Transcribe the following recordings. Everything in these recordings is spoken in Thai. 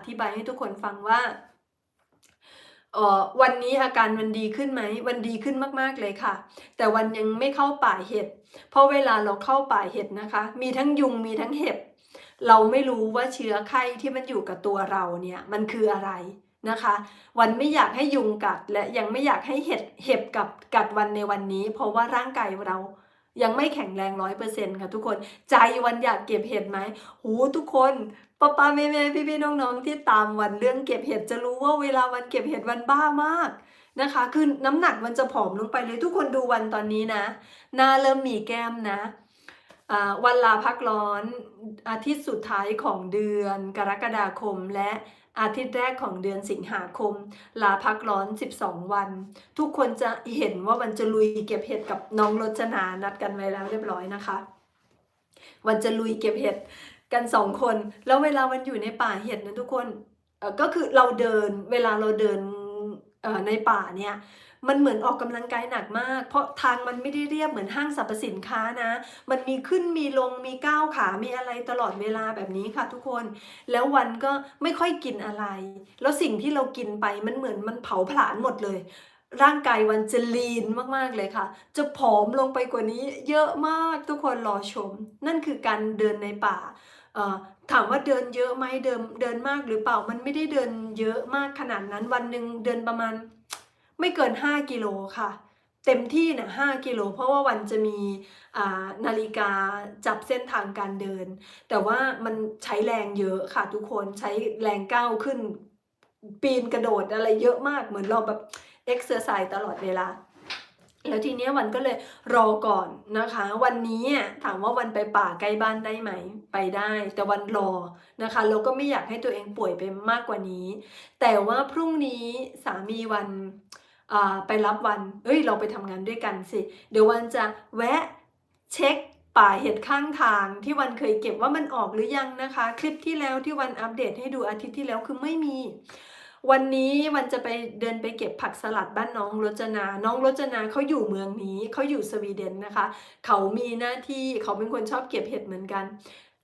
อธิบายให้ทุกคนฟังว่าออวันนี้อาการมันดีขึ้นไหมวันดีขึ้นมากๆเลยค่ะ แต่วันยังไม่เข้าป่าเห็ดเพราะเวลาเราเข้าป่าเห็ดนะคะ มีทั้งยุงมีทั้งเห็บ เราไม่รู้ว่าเชื้อไข้ที่มันอยู่กับตัวเราเนี่ยมันคืออะไรนะคะ วันไม่อยากให้ยุงกัดและยังไม่อยากให้เห็ดเห็บกับกัดวันในวันนี้ เพราะว่าร่างกายเรา ยังไม่แข็งแรงร้อยเปอร์เซ็นต์ค่ะทุกคน ใจวันอยากเก็บเห็ดไหมหูทุกคนป้าป้าแม่แม่พี่พี่น้องๆที่ตามวันเรื่องเก็บเห็ดจะรู้ว่าเวลาวันเก็บเห็ดวันบ้ามากนะคะคือน้ำหนักมันจะผอมลงไปเลยทุกคนดูวันตอนนี้นะหน้าเริ่มมีแก้มนะวันลาพักร้อนอาทิตย์สุดท้ายของเดือนกรกฎาคมและ อาทิตย์แรกของเดือนสิงหาคม ลาพักร้อน 12 วัน ทุกคนจะเห็นว่าวันจะลุยเก็บเห็ดกับน้องรจนานัดกันไว้แล้วเรียบร้อยนะคะ วันจะลุยเก็บเห็ดกันสองคน แล้วเวลาวันอยู่ในป่าเห็ดนะทุกคนก็คือเราเดินเวลาเราเดินในป่าเนี่ย มันเหมือนออกกำลังกายหนักมาก เพราะทางมันไม่ได้เรียบเหมือนห้างสรรพสินค้านะ มันมีขึ้นมีลงมีก้าวขา มีอะไรตลอดเวลาแบบนี้ค่ะทุกคน แล้ววันก็ไม่ค่อยกินอะไร แล้วสิ่งที่เรากินไปมันเหมือนมันเผาผลาญหมดเลย ร่างกายวันจะลีนมากๆเลยค่ะ จะผอมลงไปกว่านี้เยอะมากทุกคนรอชม นั่นคือการเดินในป่าถามว่าเดินเยอะไหมเดินเดินมากหรือเปล่ามันไม่ได้เดินเยอะมากขนาดนั้นวันหนึ่งเดินประมาณ ไม่เกิน 5 กิโลค่ะ เต็มที่นะ5กิโล เพราะว่าวันจะมีนาฬิกาจับเส้นทางการเดิน แต่ว่ามันใช้แรงเยอะค่ะทุกคนใช้แรงก้าวขึ้น ปีนกระโดดอะไรเยอะมากเหมือนเราแบบเอ็กซ์เซอร์ไซส์ตลอดเวลาแล้วทีเนี้ยวันก็เลยรอก่อนนะคะ วันนี้ถามว่าวันไปป่าใกล้บ้านได้ไหม ไปได้ แต่วันรอนะคะแล้วก็ไม่อยากให้ตัวเองป่วยไปมากกว่านี้ แต่ว่าพรุ่งนี้สามีวัน ไปรับวันเอ้ยเราไปทำงานด้วยกันสิ เดี๋ยววันจะแวะเช็คป่าเห็ดข้างทางที่วันเคยเก็บว่ามันออกหรือยังนะคะ คลิปที่แล้วที่วันอัปเดตให้ดูอาทิตย์ที่แล้วคือไม่มี วันนี้วันจะไปเดินไปเก็บผักสลัดบ้านน้องรจนา น้องรจนาเขาอยู่เมืองนี้เขาอยู่สวีเดนนะคะ เขามีหน้าที่เขาเป็นคนชอบเก็บเห็ดเหมือนกัน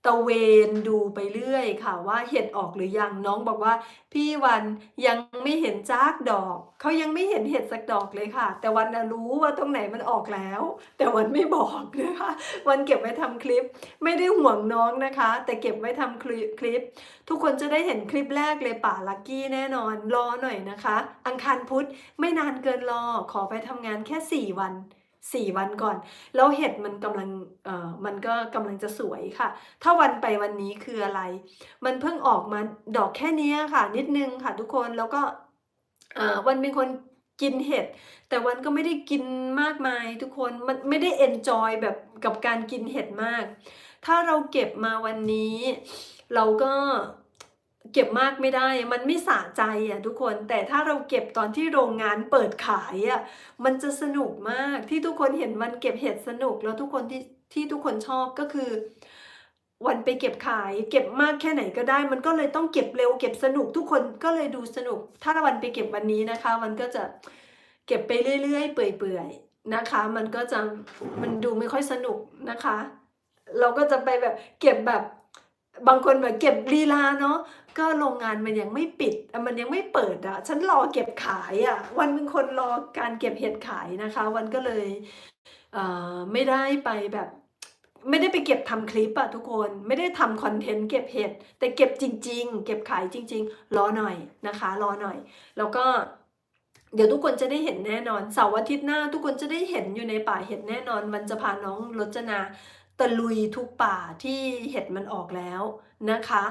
ตะเวนดูไปเรื่อยค่ะว่าเห็ดออกหรือยังน้องบอกว่า พี่วันยังไม่เห็นจากดอกเขายังไม่เห็นเห็ดสักดอกเลยค่ะ แต่วันรู้ว่าตรงไหนมันออกแล้ว แต่วันไม่บอกนะคะ วันเก็บไว้ทำคลิป ไม่ได้ห่วงน้องนะคะ แต่เก็บไว้ทำคลิปคลิป ทุกคนจะได้เห็นคลิปแรกเลยป่าลักกี้แน่นอนรอหน่อยนะคะ อังคารพุธไม่นานเกินรอขอไปทำงานแค่ 4 วัน 4วันก่อน แล้วเห็ดมันกำลังเอ่อมันก็กำลังจะสวยค่ะ ถ้าวันไปวันนี้คืออะไร มันเพิ่งออกมาดอกแค่นี้ค่ะ นิดนึงค่ะทุกคนแล้วก็เอ่อวันเป็นคนกินเห็ด แต่วันก็ไม่ได้กินมากมายทุกคนมันไม่ได้เอนจอยแบบกับการกินเห็ดมาก ถ้าเราเก็บมาวันนี้ เราก็ เก็บมากไม่ได้ มันไม่สะใจอะทุกคน แต่ถ้าเราเก็บตอนที่โรงงานเปิดขายอะ มันจะสนุกมาก ที่ทุกคนเห็นวันเก็บเห็ดสนุก แล้วทุกคนที่ที่ทุกคนชอบก็คือ วันไปเก็บขาย เก็บมากแค่ไหนก็ได้ มันก็เลยต้องเก็บเร็ว เก็บสนุก ทุกคนก็เลยดูสนุก ถ้าวันไปเก็บวันนี้นะคะ มันก็จะเก็บไปเรื่อยๆ เปื่อยๆ นะคะ มันก็จะมันดูไม่ค่อยสนุกนะคะ เราก็จะไปแบบเก็บแบบ บางคนแบบเก็บลีลาเนาะก็โรงงานมันยังไม่ปิดอะมันยังไม่เปิดอะ ฉันรอเก็บขายอะ วันเป็นคนรอการเก็บเห็ดขายนะคะ วันก็เลยเอ่อไม่ได้ไปแบบ ไม่ได้ไปเก็บทำคลิปอะทุกคนไม่ได้ทำคอนเทนต์เก็บเห็ด แต่เก็บจริง ๆ เก็บขายจริง ๆ รอหน่อยนะคะ รอหน่อย แล้วก็เดี๋ยวทุกคนจะได้เห็นแน่นอนเสาร์อาทิตย์หน้า ทุกคนจะได้เห็นอยู่ในป่าเห็ดแน่นอน มันจะพาน้องรจนา ตะลุยทุกป่าที่เห็ดมันออกแล้วนะคะ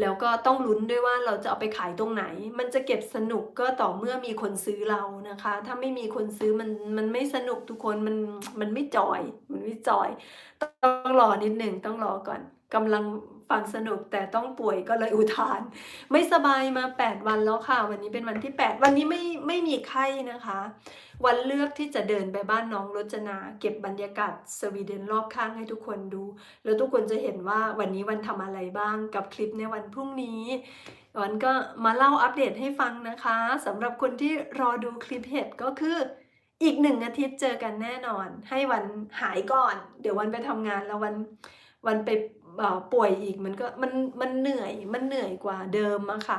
แล้วก็ต้องลุ้นด้วยว่าเราจะเอาไปขายตรงไหน มันจะเก็บสนุกก็ต่อเมื่อมีคนซื้อเรานะคะ ถ้าไม่มีคนซื้อมันมันไม่สนุกทุกคนมันมันไม่จอย มันไม่จอย ต้องรอนิดหนึ่งต้องรอก่อนกำลัง ฟังสนุกแต่ต้องป่วยก็เลยอุทาน ไม่สบายมา 8 วันแล้วค่ะ วันนี้เป็นวันที่ 8 วันนี้ไม่ไม่มีไข้นะคะ วันเลือกที่จะเดินไปบ้านน้องรจนา เก็บบรรยากาศสวีเดนรอบข้างให้ทุกคนดู แล้วทุกคนจะเห็นว่าวันนี้วันทำอะไรบ้างกับคลิปในวันพรุ่งนี้วันก็มาเล่าอัปเดตให้ฟังนะคะสำหรับคนที่รอดูคลิปเห็ดก็คืออีกหนึ่งอาทิตย์เจอกันแน่นอน ให้วันหายก่อน เดี๋ยววันไปทำงานแล้ววันวันไป ป่วยอีกมันก็มันมันเหนื่อยมันเหนื่อยกว่าเดิมอะค่ะ